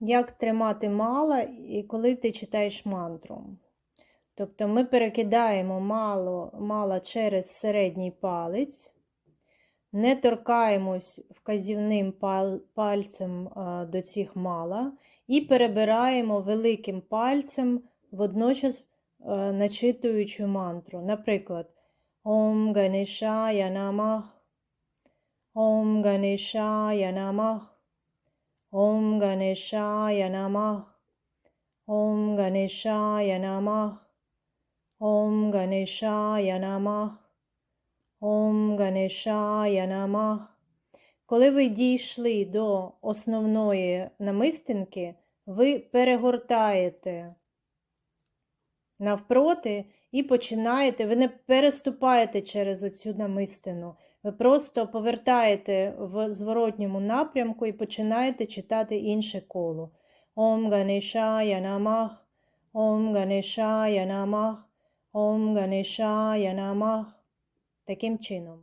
як тримати мала, і коли ти читаєш мантру. Тобто ми перекидаємо мало, мала через середній палець, не торкаємось вказівним пальцем до цих мала і перебираємо великим пальцем водночас начитуючи мантру. Наприклад, Ом Ганешая Намах, Ом Ганешая Намах, Ом Ганешая Намах, Ом Ганешая Намах, Ом Ганешая Намах, Ом Ганешая Намах. Коли ви дійшли до основної намистинки, ви перегортаєте навпроти і починаєте, ви не переступаєте через оцю намистину. Ви просто повертаєте в зворотньому напрямку і починаєте читати інше коло. Ом Ганешая Намах, Ом Ганешая Намах, Ом Ганешая Намах. Таким чином.